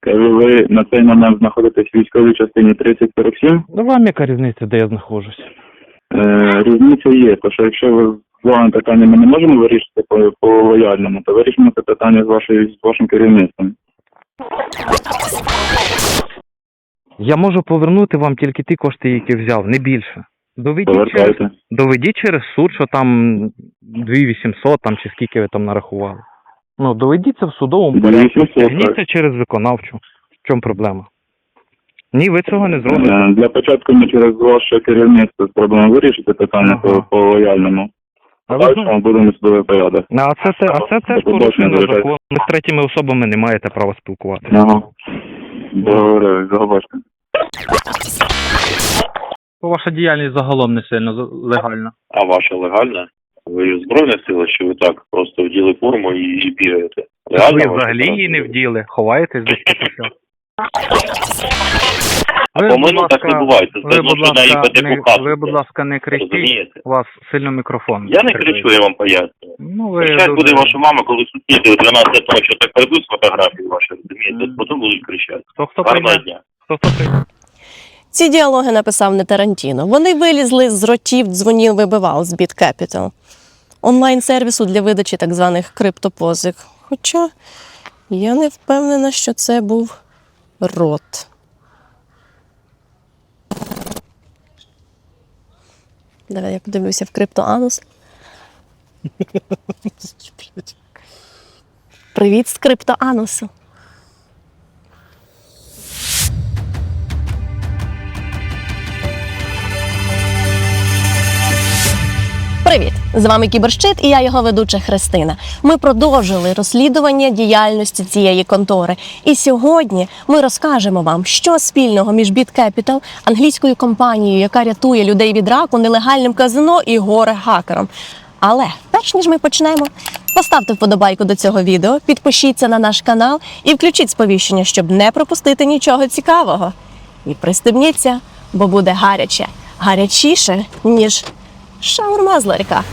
Кажу, ви на цей момент знаходитесь в військовій частині 3047. Ну вам яка різниця, де я знаходжусь? Е, різниця є, то що якщо ви з вами питання ми не можемо вирішити по, по лояльному, то вирішимо це питання з вашою з вашим керівництвом. Я можу повернути вам тільки ті кошти, які взяв, не більше. Доведіть через, Повертайте. доведіть через суд, що там 2800 там, чи скільки ви там нарахували. Ну, доведіть це в судовому порядку. 2800, так. Тягніть це через виконавчу. В чому проблема? Ні, ви цього не зробите. Е, Для початку ми через ваше керівництво спробуємо вирішити питання Ага. по, по лояльному. А ви знову- будемо судовий порядок. А це, те- а це теж порушення закону. Ви з третіми особами не маєте права спілкуватися. Ага. Добре, забачте. Ваша діяльність загалом не сильно легальна. А ваша легальна? Ви збройна сила, чи ви так просто вділи форму і, і бігаєте? Легальна Ви взагалі її не вділи, ховаєтесь десь кущах. А Ви, так не буває. Це Ви, будь ласка, не, ви, будь ласка, не кричіть, Розумієте? у вас сильно мікрофон. Я не кричу, я вам пояснюю. Ну, ви Зараз дуже- буде ваша мама, коли сусіди о 12 ночі так прийдуть фотографії ваші, розумієте? Потім будуть кричати. Хто хто прийде? Хто хто прийде? Ці діалоги написав не Тарантіно. Вони вилізли з ротів дзвонів вибивав з Bit Capital, онлайн-сервісу для видачі так званих криптопозик. Хоча я не впевнена, що це був рот. Давай я подивлюся в криптоанус. Привіт з криптоанусу. З вами Кіберщит і я його ведуча Христина. Ми продовжили розслідування діяльності цієї контори. І сьогодні ми розкажемо вам, що спільного між BitCapital, англійською компанією, яка рятує людей від раку, нелегальним казино і горе хакером. Але перш ніж ми почнемо, поставте вподобайку до цього відео, підпишіться на наш канал і включіть сповіщення, щоб не пропустити нічого цікавого. І пристебніться, бо буде гаряче, гарячіше, ніж Шаурма з ларька.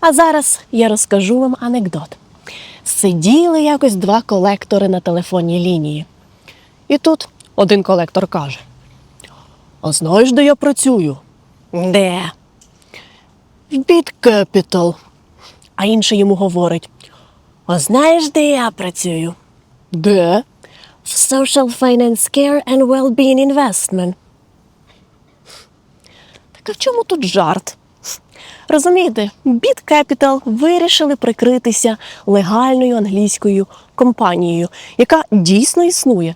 А зараз я розкажу вам анекдот. Сиділи якось два колектори на телефонній лінії. І тут один колектор каже: А знаєш, де я працюю? Де? В Bit Capital. А інший йому говорить: А знаєш, де я працюю? Де? Social Finance Care and Wellbeing Investment. Так а в чому тут жарт? Розумієте, Bit Capital вирішили прикритися легальною англійською компанією, яка дійсно існує.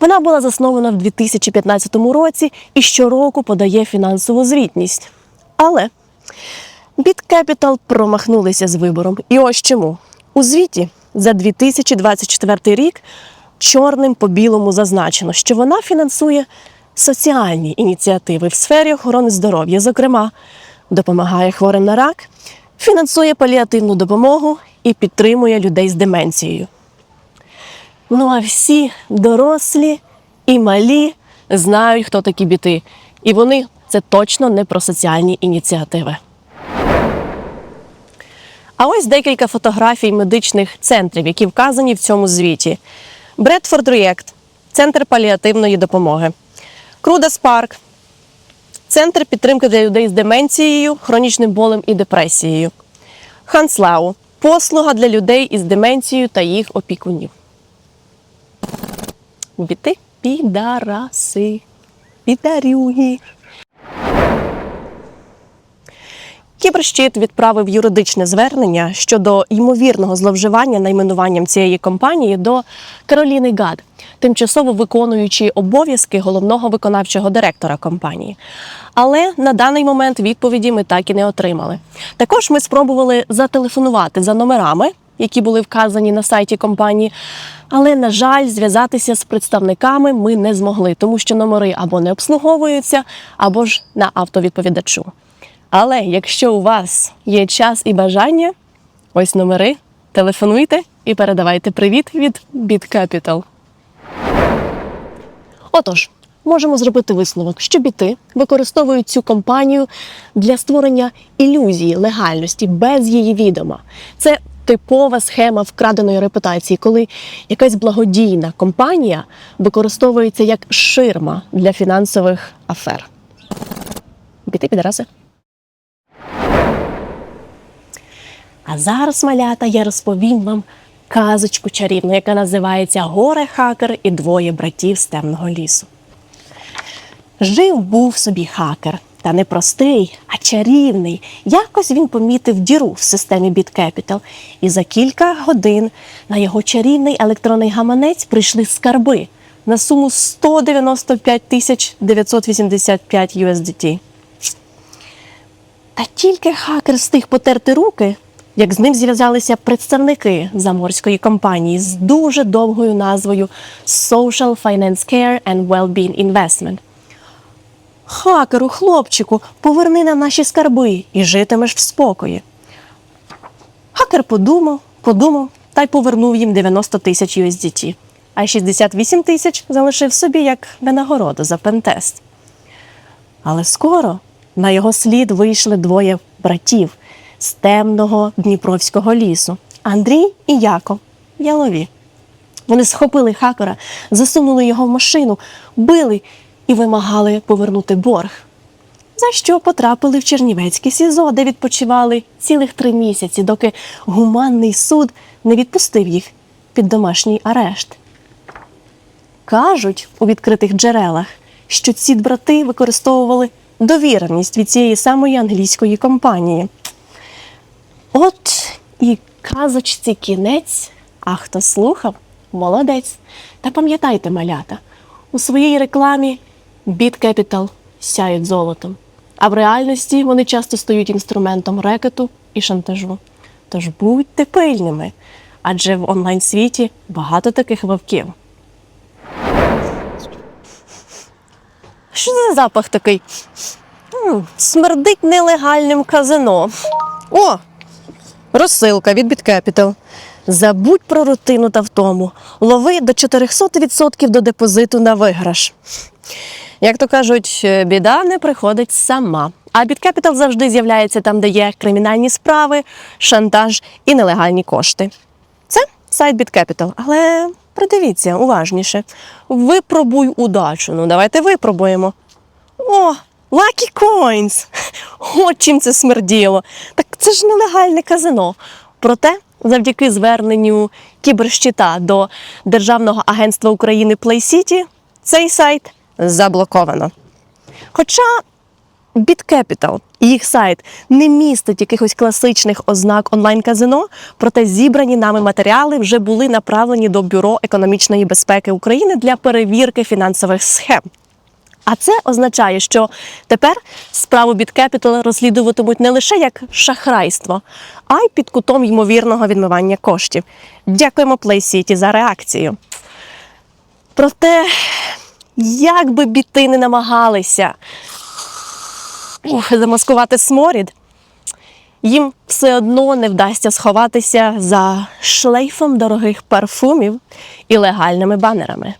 Вона була заснована в 2015 році і щороку подає фінансову звітність. Але Bit Capital промахнулися з вибором. І ось чому. У звіті за 2024 рік чорним по білому зазначено, що вона фінансує соціальні ініціативи в сфері охорони здоров'я, зокрема, допомагає хворим на рак, фінансує паліативну допомогу і підтримує людей з деменцією. Ну а всі дорослі і малі знають, хто такі біти. І вони це точно не про соціальні ініціативи. А ось декілька фотографій медичних центрів, які вказані в цьому звіті. Бредфорд Реєкт, центр паліативної допомоги. Крудас Парк, центр підтримки для людей з деменцією, хронічним болем і депресією. Ханслау послуга для людей із деменцією та їх опікунів. Біти підараси, підарюги. Кіберщит відправив юридичне звернення щодо ймовірного зловживання найменуванням цієї компанії до Кароліни Гад, тимчасово виконуючої обов'язки головного виконавчого директора компанії. Але на даний момент відповіді ми так і не отримали. Також ми спробували зателефонувати за номерами, які були вказані на сайті компанії. Але, на жаль, зв'язатися з представниками ми не змогли, тому що номери або не обслуговуються, або ж на автовідповідачу. Але якщо у вас є час і бажання, ось номери, телефонуйте і передавайте привіт від BitCapital. Отож, можемо зробити висновок, що біти використовують цю компанію для створення ілюзії легальності без її відома. Це типова схема вкраденої репутації, коли якась благодійна компанія використовується як ширма для фінансових афер. Біти підраси. А зараз, малята, я розповім вам казочку чарівну, яка називається Горе хакер і двоє братів з темного лісу. Жив був собі хакер, та не простий, а чарівний. Якось він помітив діру в системі BitCapital, і за кілька годин на його чарівний електронний гаманець прийшли скарби на суму 195 тисяч 985 USDT. Та тільки хакер встиг потерти руки, як з ним зв'язалися представники заморської компанії з дуже довгою назвою Social Finance Care and Wellbeing Investment. Хакеру, хлопчику, поверни нам наші скарби і житимеш в спокої. Хакер подумав, подумав та й повернув їм 90 тисяч USDT, а 68 тисяч залишив собі як винагороду за пентест. Але скоро на його слід вийшли двоє братів з темного Дніпровського лісу Андрій і Яков Ялові. Вони схопили хакера, засунули його в машину, били і вимагали повернути борг. За що потрапили в Чернівецьке СІЗО, де відпочивали цілих три місяці, доки гуманний суд не відпустив їх під домашній арешт. Кажуть у відкритих джерелах, що ці брати використовували довіреність від цієї самої англійської компанії. От і казочці кінець, а хто слухав, молодець. Та пам'ятайте, малята, у своїй рекламі BitCapital сяють золотом, а в реальності вони часто стають інструментом рекету і шантажу. Тож будьте пильними, адже в онлайн-світі багато таких вовків. Що за запах такий? Смердить нелегальним казино. О, розсилка від BitCapital. Забудь про рутину та втому. Лови до 400% до депозиту на виграш. Як то кажуть, е, біда не приходить сама. А BitCapital завжди з'являється там, де є кримінальні справи, шантаж і нелегальні кошти. Це сайт BitCapital. Але придивіться уважніше. Випробуй удачу. Ну, давайте випробуємо. О, Lucky Coins! От чим це смерділо. Так це ж нелегальне казино. Проте, завдяки зверненню кіберщита до Державного агентства України PlayCity, цей сайт заблоковано. Хоча BitCapital і їх сайт не містить якихось класичних ознак онлайн-казино, проте зібрані нами матеріали вже були направлені до Бюро економічної безпеки України для перевірки фінансових схем. А це означає, що тепер справу BitCapital розслідуватимуть не лише як шахрайство, а й під кутом ймовірного відмивання коштів. Дякуємо PlayCity за реакцію. Проте, як би біти не намагалися ух, замаскувати сморід, їм все одно не вдасться сховатися за шлейфом дорогих парфумів і легальними банерами.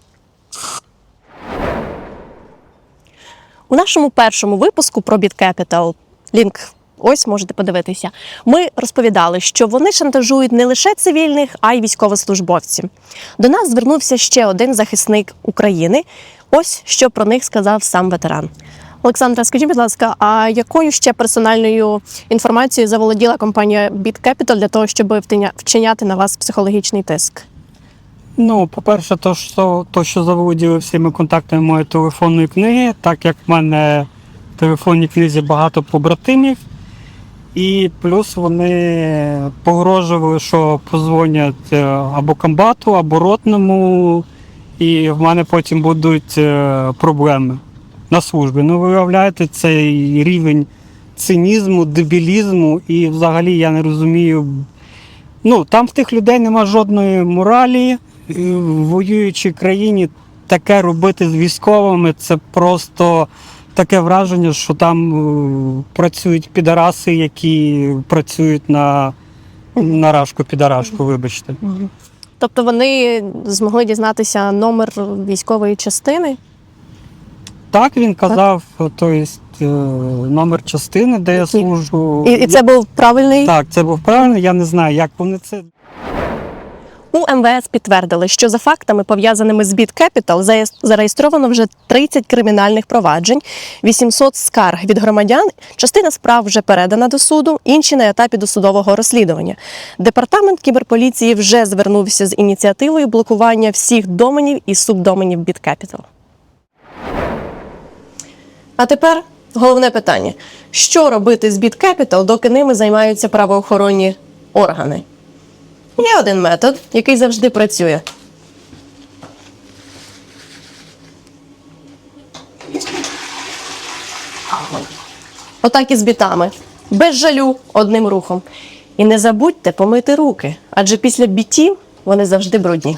У нашому першому випуску про BitCapital, лінк ось можете подивитися. Ми розповідали, що вони шантажують не лише цивільних, а й військовослужбовців. До нас звернувся ще один захисник України. Ось що про них сказав сам ветеран. Олександра, скажіть, будь ласка, а якою ще персональною інформацією заволоділа компанія BitCapital для того, щоб вчиняти на вас психологічний тиск? Ну, по-перше, то що, то, що заволоділи всіми контактами моєї телефонної книги, так як в мене в телефонній книзі багато побратимів, і плюс вони погрожували, що позвонять е, або комбату, або ротному, і в мене потім будуть е, проблеми на службі. Ну, ви уявляєте, цей рівень цинізму, дебілізму, і взагалі я не розумію. Ну, там в тих людей нема жодної моралі. В воюючій країні таке робити з військовими це просто таке враження, що там е, працюють підараси, які працюють на, на рашку підарашку, вибачте. Тобто вони змогли дізнатися номер військової частини Так, він казав, то е, номер частини, де я служу. І, і це був правильний Так, це був правильно. Я не знаю, як вони це. У МВС підтвердили, що за фактами, пов'язаними з Біт заєс- зареєстровано вже 30 кримінальних проваджень, 800 скарг від громадян. Частина справ вже передана до суду, інші на етапі досудового розслідування. Департамент кіберполіції вже звернувся з ініціативою блокування всіх доменів і субдоменів Біт Capital. А тепер головне питання: що робити з Біт Capital, доки ними займаються правоохоронні органи? Є один метод, який завжди працює. Отак і з бітами. Без жалю одним рухом. І не забудьте помити руки, адже після бітів вони завжди брудні.